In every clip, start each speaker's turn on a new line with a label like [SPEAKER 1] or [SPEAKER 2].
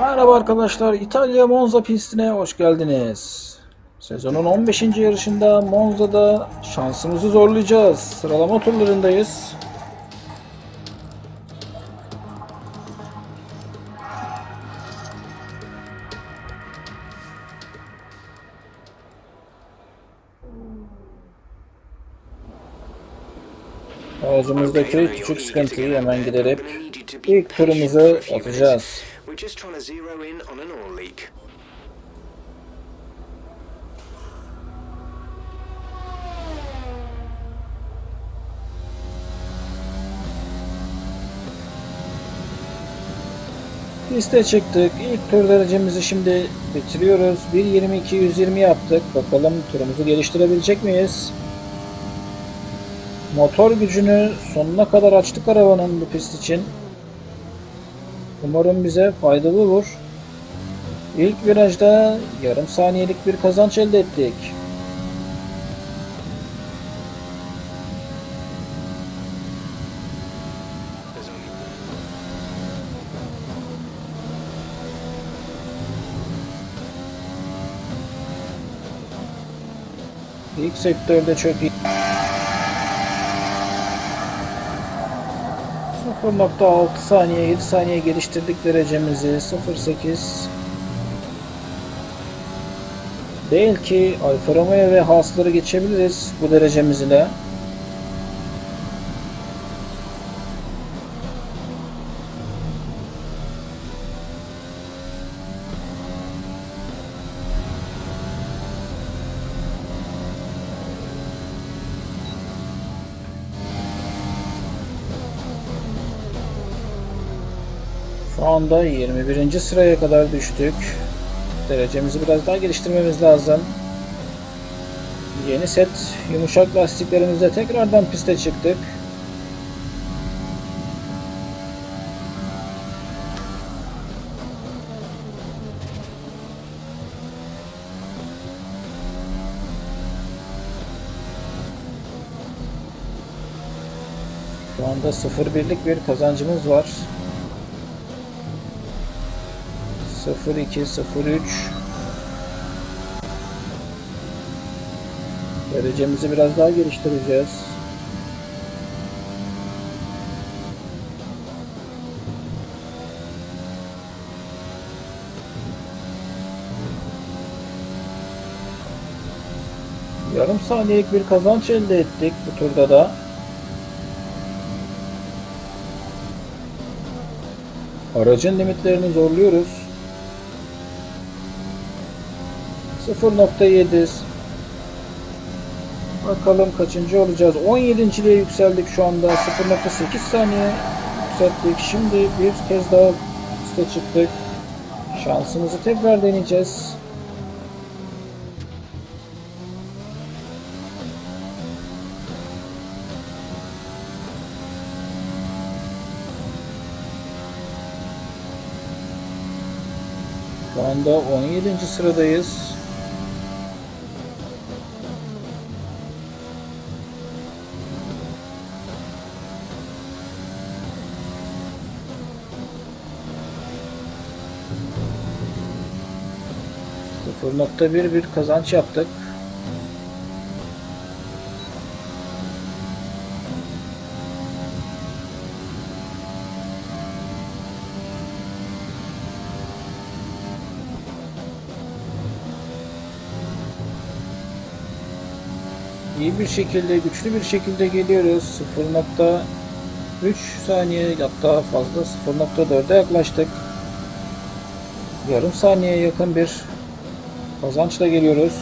[SPEAKER 1] Merhaba arkadaşlar, İtalya Monza pistine hoş geldiniz. Sezonun 15. yarışında Monza'da şansımızı zorlayacağız. Sıralama turlarındayız. Aracımızdaki küçük sıkıntıyı hemen giderip ilk turumuzu atacağız.
[SPEAKER 2] We're just trying to zero in on an oil leak.
[SPEAKER 1] Piste çıktık. İlk tur derecemizi şimdi bitiriyoruz. 1.22-120 yaptık. Bakalım turumuzu geliştirebilecek miyiz? Motor gücünü sonuna kadar açtık arabanın bu pist için. Umarım bize faydalı olur. İlk virajda yarım saniyelik bir kazanç elde ettik. İlk sektörde çok iyi. 0.6 saniye 7 saniye geliştirdik derecemizi 0.8 Belki Alfa Romeo ve Haas'ları geçebiliriz bu derecemiz ile. Anda 21. sıraya kadar düştük. Derecemizi biraz daha geliştirmemiz lazım. Yeni set yumuşak lastiklerimizle tekrardan piste çıktık. Şu anda 0-1'lik bir kazancımız var. 02 03 Derecemizi biraz daha geliştireceğiz. Yarım saniyelik bir kazanç elde ettik bu turda da. Aracın limitlerini zorluyoruz. 0.7 Bakalım kaçıncı olacağız. 17.liğe yükseldik şu anda. 0.8 saniye yükselttik. Şimdi bir kez daha piste çıktık. Şansımızı tekrar deneyeceğiz. Şu anda 17. sıradayız. Nokta bir bir kazanç yaptık. İyi bir şekilde, güçlü bir şekilde geliyoruz. 0.3 saniye hatta fazla 0.4'e yaklaştık. Yarım saniyeye yakın bir kazançla geliyoruz.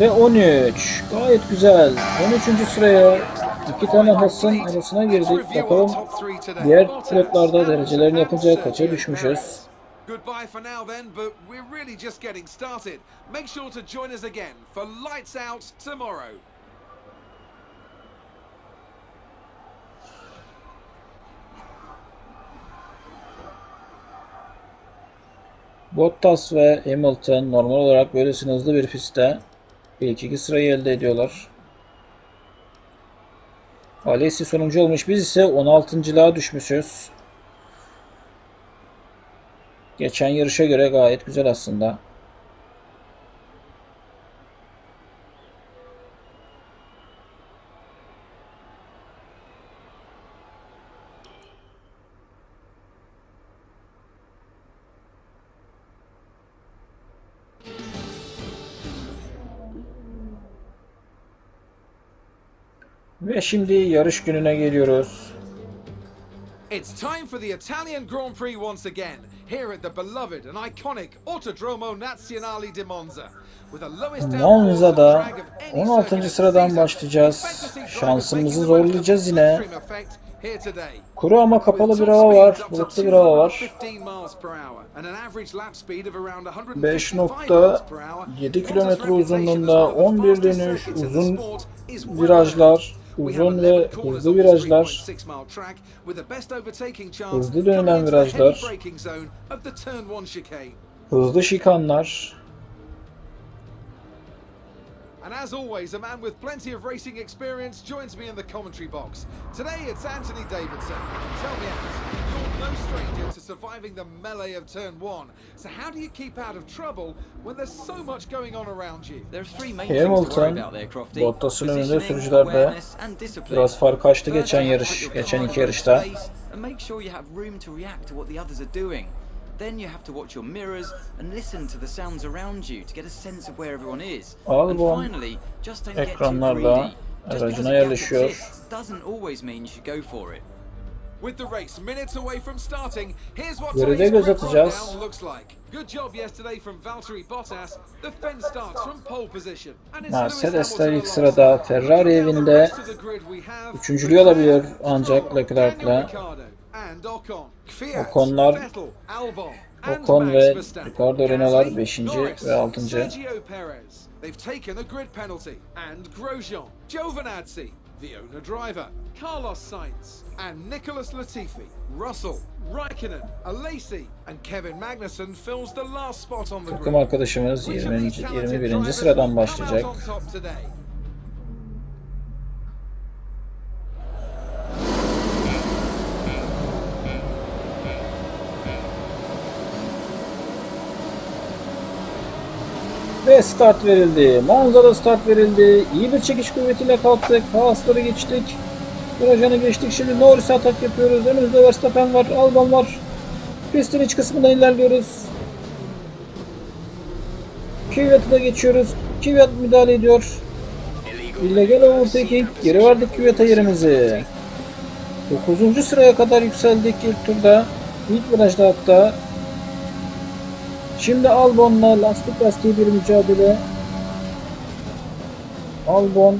[SPEAKER 1] Ve 13. Gayet güzel. 13. sıraya iki tane Hasan arasına girdik. Bakalım diğer pilotlarda derecelerini yapınca kaça düşmüşüz.
[SPEAKER 3] Goodbye for now then, but we're really just getting started. Make sure to join us again for Lights Out tomorrow.
[SPEAKER 1] Bottas ve Hamilton normal olarak böylesine hızlı bir pistte ilk iki sırayı elde ediyorlar. Alesi sonuncu olmuş. Biz ise 16.lığa düşmüşüz. Geçen yarışa göre gayet güzel aslında. Ve şimdi yarış gününe geliyoruz.
[SPEAKER 3] It's time for the Italian Grand Prix once again, here at the beloved and iconic Autodromo Nazionale di Monza.
[SPEAKER 1] Monza'da
[SPEAKER 3] downforce drag of any
[SPEAKER 1] 16.
[SPEAKER 3] circuit
[SPEAKER 1] sıradan başlayacağız. Şansımızı zorlayacağız yine. Kuru ama kapalı bir hava var. Bulutlu bir hava var. 5.7 kilometre uzunluğunda 11 dönüş, uzun virajlar, uzun ve hızlı virajlar, hızlı dönülen virajlar, hızlı şikanlar.
[SPEAKER 3] And as always, a man with plenty of racing experience joins me in the commentary box. Today it's Anthony Davidson. Tell me, Ant, you're no stranger to surviving the melee of turn one. So how do you keep out of trouble when there's so much going on around you?
[SPEAKER 4] There are three main things to worry
[SPEAKER 1] Hamilton,
[SPEAKER 4] about there, Crofty.
[SPEAKER 1] Bottas'ın önünde
[SPEAKER 4] Positioning,
[SPEAKER 1] sürücülerde
[SPEAKER 4] awareness and discipline.
[SPEAKER 1] biraz fark açtı geçen
[SPEAKER 4] you have to
[SPEAKER 1] yarış, geçen iki yarışta.
[SPEAKER 4] And make sure you have room to react to what the others are doing. Then you have to watch your mirrors and listen to the sounds around you to get a sense of where everyone is.
[SPEAKER 1] Albon
[SPEAKER 4] and finally, just don't get too
[SPEAKER 1] ekranlarla
[SPEAKER 4] greedy. Just because
[SPEAKER 1] aracına
[SPEAKER 4] a gap
[SPEAKER 1] yerleşiyor.
[SPEAKER 4] exists doesn't always mean you should go for it.
[SPEAKER 3] With the race minutes away from starting, here's what
[SPEAKER 1] Geride göz
[SPEAKER 3] grid
[SPEAKER 1] atacağız.
[SPEAKER 3] looks like. Good job yesterday from Valtteri Bottas. The fence starts from pole position. And it's
[SPEAKER 1] Mercedes de
[SPEAKER 3] Lewis
[SPEAKER 1] ilk sırada. Ferrari evinde üçüncülüğü alabiliyor ancak Leclerc'le. Oconlar- Ocon ve. Ricardo Renault'lar
[SPEAKER 3] Gasly,
[SPEAKER 1] beşinci
[SPEAKER 3] Norris,
[SPEAKER 1] ve altıncı.
[SPEAKER 3] Sergio Perez. They've taken a grid penalty. And Grosjean, Giovinazzi, the owner driver, Carlos Sainz, and Nicholas Latifi. Russell, Raikkonen, Alesi, and Kevin Magnussen fills the last spot on the
[SPEAKER 1] Takım
[SPEAKER 3] grid.
[SPEAKER 1] arkadaşımız 20. 21. sıradan başlayacak. Ve start verildi. Monza'da start verildi. İyi bir çekiş kuvvetiyle kalktık. Haasları geçtik. Grosjean'ı geçtik. Şimdi Norris'e atak yapıyoruz. Önümüzde Verstappen var. Albon var. Pistin iç kısmından ilerliyoruz. Kvyat'ı da geçiyoruz. Kvyat müdahale ediyor. Illegal overtaking. Geri verdik Kvyat'a yerimizi. 9. sıraya kadar yükseldik ilk turda. İlk virajda hatta. Şimdi Albon'la lastik lastiği bir mücadele. Albon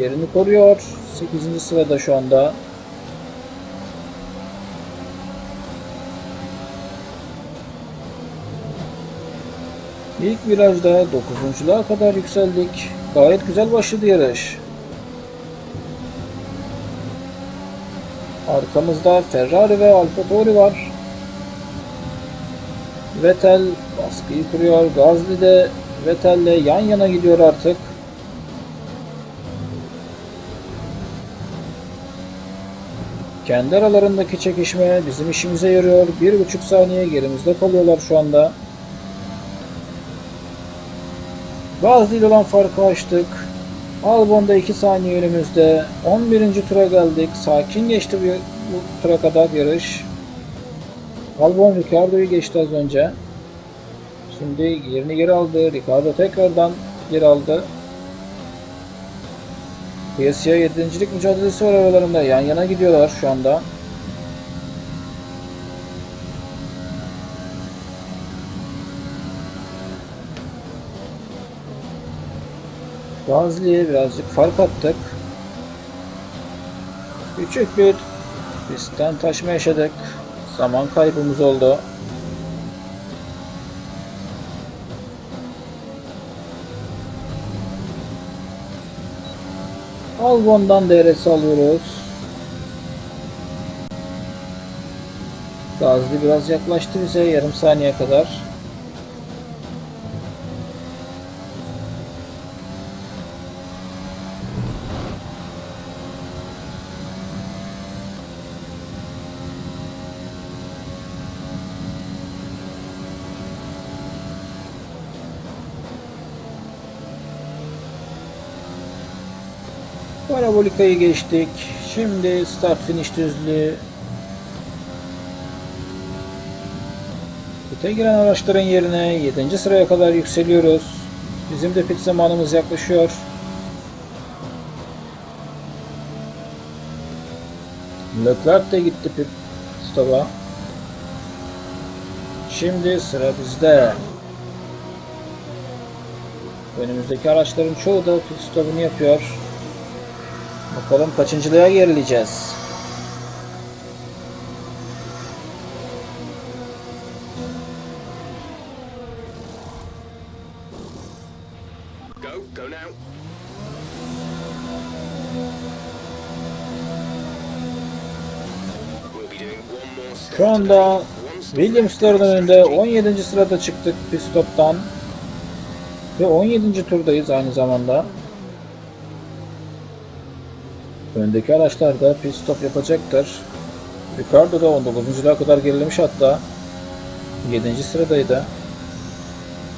[SPEAKER 1] yerini koruyor. 8. sırada şu anda. İlk virajda 9.luğa kadar yükseldik. Gayet güzel başladı yarış. Arkamızda Ferrari ve Alfa Tauri var. Vettel baskıyı kuruyor. Gazli de Vettel'le yan yana gidiyor artık. Kendi aralarındaki çekişme bizim işimize yarıyor. Bir buçuk saniye gerimizde kalıyorlar şu anda. Gazli ile olan farkı açtık. Albon'da 2 saniye önümüzde. 11. tura geldik. Sakin geçti bu, bu tura kadar yarış. Albon Ricardo'yu geçti az önce. Şimdi yerini geri aldı. Ricardo tekrardan geri aldı. Kıyasıya 7. mücadelesi var aralarında. Yan yana gidiyorlar şu anda. Gazli'ye birazcık fark attık. Küçük bir pistten taşma yaşadık. Zaman kaybımız oldu. Albon'dan DRS alıyoruz. Gazli biraz yaklaştı bize yarım saniye kadar. Parabolika'yı geçtik. Şimdi start finish düzlüğü. Pite giren araçların yerine 7. sıraya kadar yükseliyoruz. Bizim de pit zamanımız yaklaşıyor. Leclerc de gitti pit stop'a. Şimdi sıra bizde. Önümüzdeki araçların çoğu da pit stop'unu yapıyor. Bakalım kaçıncılığa gerileyeceğiz.
[SPEAKER 2] Go, go now.
[SPEAKER 1] Şu anda Williams'ların önünde
[SPEAKER 2] strategy.
[SPEAKER 1] 17. sırada çıktık pit stop'tan. Ve 17. turdayız aynı zamanda. Öndeki araçlar da pit stop yapacaktır. Ricardo da 19.luğa kadar gerilemiş hatta. 7. sıradaydı.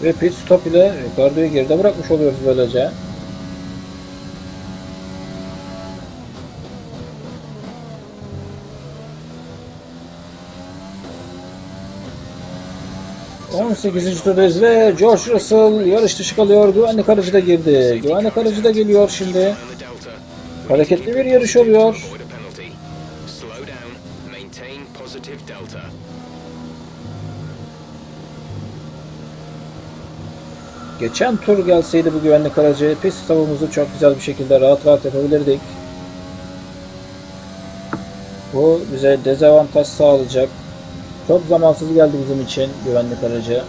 [SPEAKER 1] Ve pit stop ile Ricardo'yu geride bırakmış oluyoruz böylece. On sekizinci turdayız ve George Russell yarış dışı kalıyor. Güvenlik aracı da girdi. Güvenlik aracı da geliyor şimdi. Hareketli bir yarış oluyor. Geçen tur gelseydi bu güvenlik aracı pist stopumuzu çok güzel bir şekilde rahat rahat yapabilirdik. Bu bize dezavantaj sağlayacak. Çok zamansız geldi bizim için güvenlik aracı.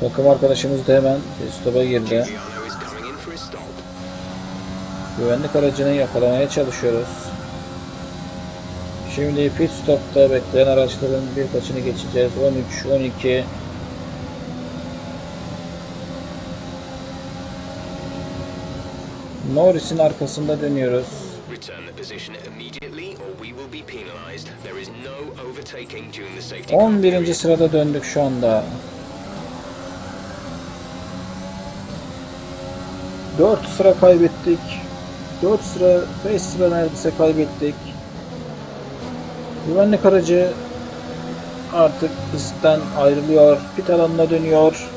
[SPEAKER 1] Takım arkadaşımız da hemen stop'a girdi. Güvenlik aracını yakalamaya çalışıyoruz. Şimdi pit stop'ta bekleyen araçların birkaçını geçeceğiz. 13, 12. Norris'in arkasında dönüyoruz.
[SPEAKER 2] Return the position immediately or we will be penalized. There is no overtaking during the safety car
[SPEAKER 1] 11.
[SPEAKER 2] period.
[SPEAKER 1] sırada döndük şu anda. 4 sıra kaybettik. 4 sıra, 5 sıra neredeyse kaybettik. Güvenlik aracı artık pistten ayrılıyor. Pit alanına dönüyor.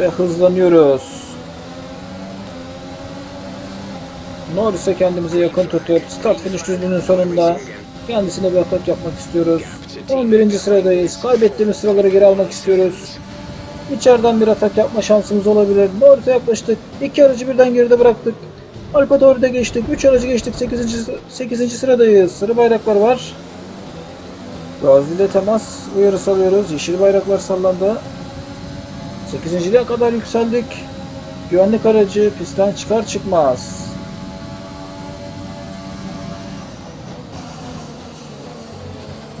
[SPEAKER 1] Ve hızlanıyoruz. Norris'e kendimize yakın tutup start finish düzlüğünün sonunda kendisine bir atak yapmak istiyoruz. 11. sıradayız. Kaybettiğimiz sıraları geri almak istiyoruz. İçeriden bir atak yapma şansımız olabilir. Norris'e yaklaştık. İki aracı birden geride bıraktık. Alfa Tauri'de geçtik. 3 aracı geçtik. 8. 8. sıradayız. Sarı bayraklar var. Gazi ile temas uyarısı alıyoruz. Yeşil bayraklar sallandı. 8.liğe kadar yükseldik. Güvenlik aracı pistten çıkar çıkmaz.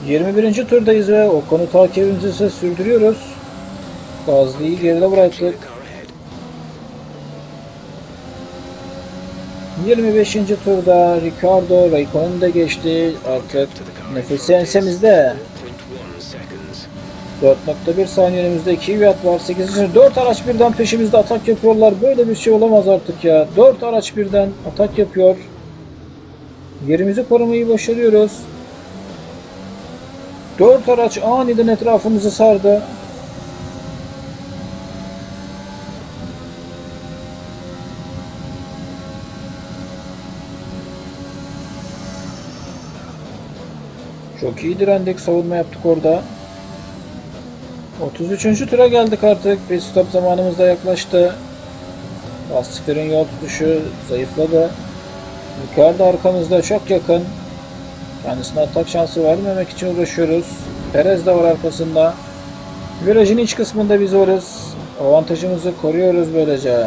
[SPEAKER 1] ...21. turdayız ve o konu takibimizi sürdürüyoruz. Gazli'yi geride bıraktık.
[SPEAKER 2] The car ahead.
[SPEAKER 1] 25. turda Ricardo Raikkonen'i de geçti. Artık nefesi ensemizde.
[SPEAKER 2] 4.1 seconds.
[SPEAKER 1] 4.1 saniye önümüzde Kvyat var. 8. 4 araç birden peşimizde atak yapıyorlar. Böyle bir şey olamaz artık ya. 4 araç birden atak yapıyor. Yerimizi korumayı başarıyoruz. 4 araç aniden etrafımızı sardı. Çok iyi direndik, savunma yaptık orada. 33. tura geldik artık. Pit stop zamanımız da yaklaştı. Lastiklerin yol tutuşu zayıfladı. Ricardo arkamızda çok yakın. Kendisine atak şansı vermemek için uğraşıyoruz. Perez de var arkasında. Virajın iç kısmında biz varız. Avantajımızı koruyoruz böylece.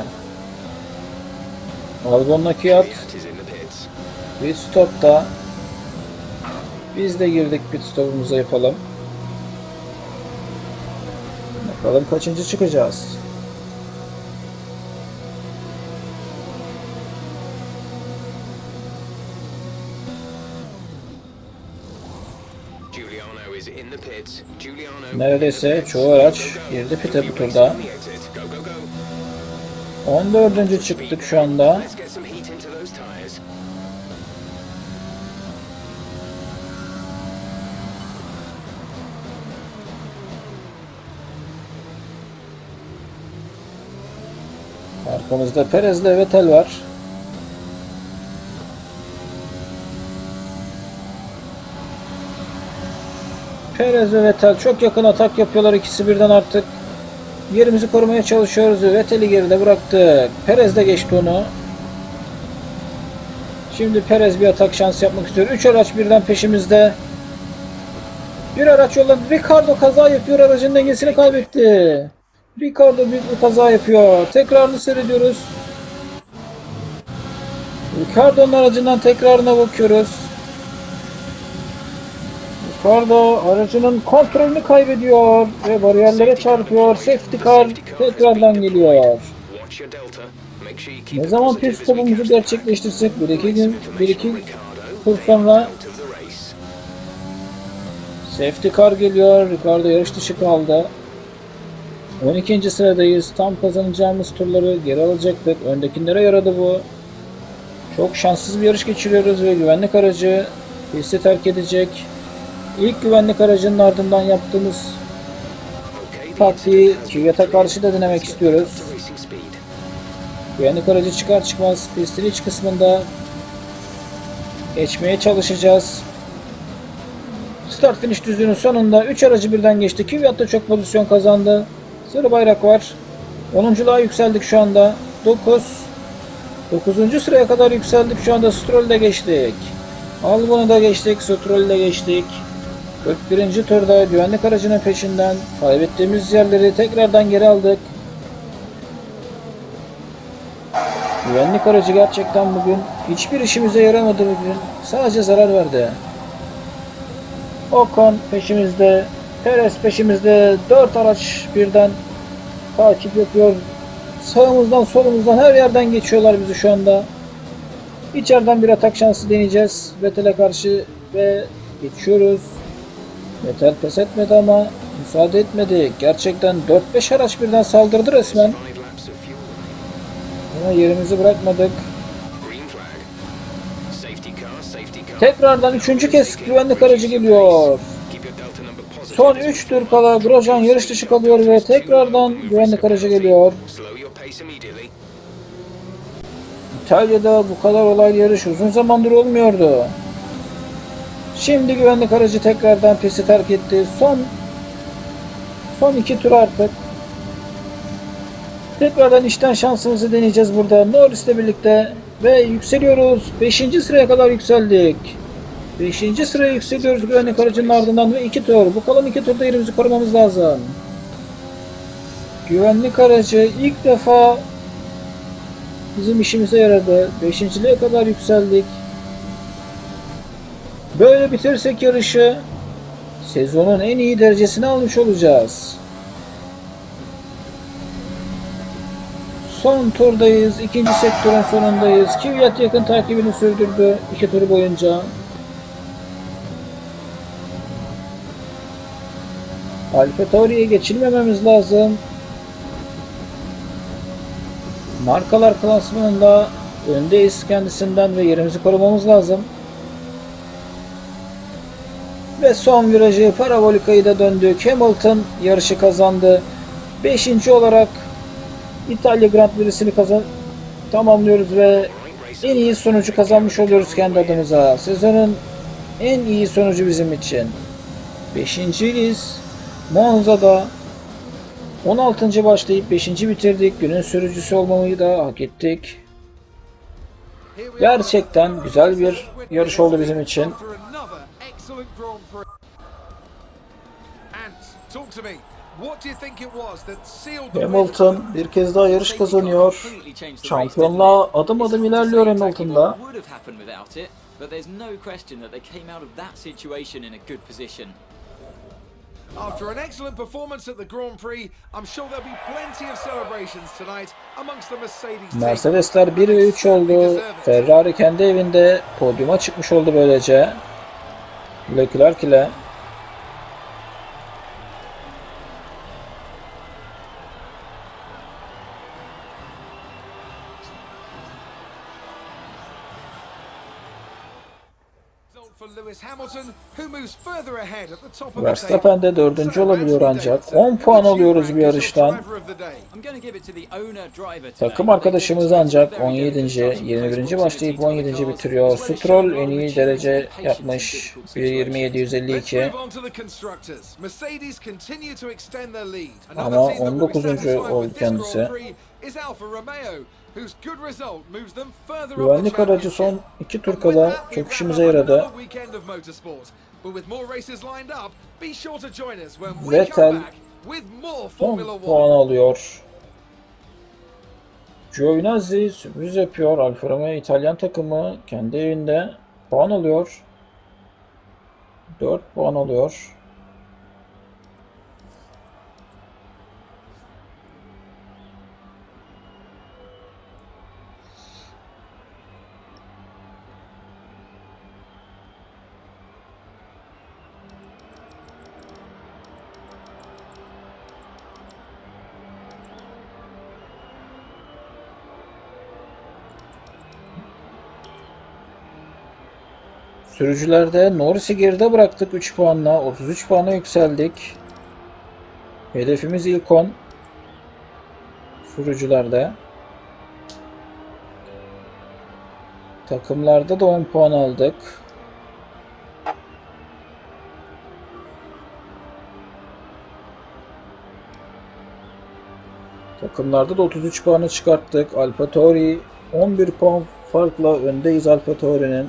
[SPEAKER 1] Albon Nakiyat
[SPEAKER 2] Kvyat is in the pits.
[SPEAKER 1] pit stopta. Biz de girdik pit stopumuza yapalım. Bakalım kaçıncı çıkacağız. Neredeyse çoğu araç girdi pite bu turda.
[SPEAKER 2] On the exit. Go, go, go.
[SPEAKER 1] 14. çıktık şu anda. Arkamızda Perez ile Vettel var. Perez ve Vettel çok yakın atak yapıyorlar ikisi birden artık. Yerimizi korumaya çalışıyoruz. Vettel'i geride bıraktık. Perez de geçti onu. Şimdi Perez bir atak şansı yapmak istiyor. 3 araç birden peşimizde. Bir araç yolladı. Ricardo kaza yapıyor. Aracın dengesini kaybetti. Ricardo büyük bir kaza yapıyor. Tekrarını seyrediyoruz. Ricardo'nun aracından tekrarına bakıyoruz. Ricardo aracının kontrolünü kaybediyor ve bariyerlere çarpıyor. Safety car tekrardan geliyor. Ne zaman
[SPEAKER 2] we
[SPEAKER 1] stopumuzu gerçekleştirsek bir iki gün bir iki tur sonra. Safety car geliyor. Ricardo yarış dışı kaldı. 12. sıradayız. Tam kazanacağımız turları geri alacaktık. Öndekilere yaradı bu. Çok şanssız bir yarış geçiriyoruz ve güvenlik aracı pisti terk edecek. İlk güvenlik aracının ardından yaptığımız taktiği Kvyat'a karşı da denemek istiyoruz. Güvenlik aracı çıkar çıkmaz pistin iç kısmında geçmeye çalışacağız. Start finish düzlüğünün sonunda 3 aracı birden geçti. Kvyat da çok pozisyon kazandı. Sarı bayrak var. 10'unculuğa yükseldik şu anda. 9 9. sıraya kadar yükseldik. Şu anda Stroll'de geçtik. Albon'u da geçtik. Stroll'de de geçtik. 41. turda güvenlik aracının peşinden kaybettiğimiz yerleri tekrardan geri aldık. Güvenlik aracı gerçekten bugün hiçbir işimize yaramadı bugün. Sadece zarar verdi. Ocon peşimizde, Perez peşimizde, 4 araç birden takip yapıyor. Sağımızdan solumuzdan her yerden geçiyorlar bizi şu anda. İçeriden bir atak şansı deneyeceğiz Vettel'e karşı ve geçiyoruz. Vettel pes etmedi ama müsaade etmedi. Gerçekten 4-5 araç birden saldırdı resmen. Ama yerimizi bırakmadık. Tekrardan üçüncü kez güvenlik aracı geliyor. Son
[SPEAKER 2] as we
[SPEAKER 1] 3 tur kala Grosjean yarış dışı kalıyor ve tekrardan güvenlik aracı geliyor. İtalya'da bu kadar olaylı yarış uzun zamandır olmuyordu. Şimdi güvenlik aracı tekrardan pisti terk etti. Son son iki tur artık. Tekrardan işten şansımızı deneyeceğiz burada. Norris'le birlikte ve yükseliyoruz. 5. sıraya kadar yükseldik. 5. sıraya yükseliyoruz güvenlik aracının ardından ve 2 tur. Bu kalan 2 turda yerimizi korumamız lazım. Güvenlik aracı ilk defa bizim işimize yaradı. Beşinciliğe kadar yükseldik. Böyle bitirsek yarışı sezonun en iyi derecesini almış olacağız. Son turdayız. ikinci sektörün sonundayız. Kvyat yakın takibini sürdürdü iki tur boyunca. Alfa Tauri'ye geçilmememiz lazım. Markalar klasmanında öndeyiz kendisinden ve yerimizi korumamız lazım. Ve son virajı parabolikayı da döndük. Hamilton yarışı kazandı. 5. olarak İtalya Grand Prix'sini kazan tamamlıyoruz ve en iyi sonucu kazanmış oluyoruz kendi adımıza. Sezonun en iyi sonucu bizim için. 5.yiz. Monza'da 16. başlayıp 5. bitirdik. Günün sürücüsü olmamayı da hak ettik. Gerçekten güzel bir yarış oldu bizim için. Hamilton bir kez daha yarış kazanıyor. Şampiyonluğa adım adım ilerliyor Hamilton'da.
[SPEAKER 4] but there's no question that they came out of that situation in a good position.
[SPEAKER 3] After an excellent performance at the Grand Prix, I'm sure there'll be plenty of celebrations tonight amongst the Mercedes.
[SPEAKER 1] Mercedesler 1 ve 3 oldu. Ferrari kendi evinde podyuma çıkmış oldu böylece. Leclerc ile Verstappen de dördüncü olabiliyor ancak.
[SPEAKER 3] Davidson,
[SPEAKER 1] 10 puan alıyoruz bir yarıştan. Takım arkadaşımız ancak
[SPEAKER 4] very
[SPEAKER 1] 17.
[SPEAKER 4] good starting
[SPEAKER 1] 21.
[SPEAKER 4] place
[SPEAKER 1] başlayıp
[SPEAKER 4] proximity
[SPEAKER 1] 17.
[SPEAKER 4] to the
[SPEAKER 1] bitiriyor. Stroll en iyi derece yapmış.
[SPEAKER 4] in difficult situations.
[SPEAKER 1] 1.27.52.
[SPEAKER 3] Let's move on to the constructors. Mercedes continue to extend their lead.
[SPEAKER 1] Ama
[SPEAKER 3] Another team that will be
[SPEAKER 1] 19.
[SPEAKER 3] satisfied
[SPEAKER 1] oldu kendisi. Güvenlik aracı son
[SPEAKER 3] championship.
[SPEAKER 1] 2
[SPEAKER 3] And
[SPEAKER 1] tur kala çok işimize yaradı. Vettel
[SPEAKER 3] come back with more
[SPEAKER 1] 10
[SPEAKER 3] Formula
[SPEAKER 1] puan alıyor. Giovinazzi sürpriz yapıyor. Alfa Romeo İtalyan takımı kendi evinde puan alıyor. 4 puan alıyor. Sürücülerde Norris'i geride bıraktık 3 puanla. 33 puana yükseldik. Hedefimiz ilk 10. Sürücülerde. Takımlarda da 10 puan aldık. Takımlarda da 33 puanı çıkarttık. Alfa Tauri 11 puan farkla öndeyiz Alfa.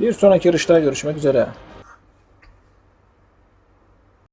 [SPEAKER 1] Bir sonraki yarışta görüşmek üzere.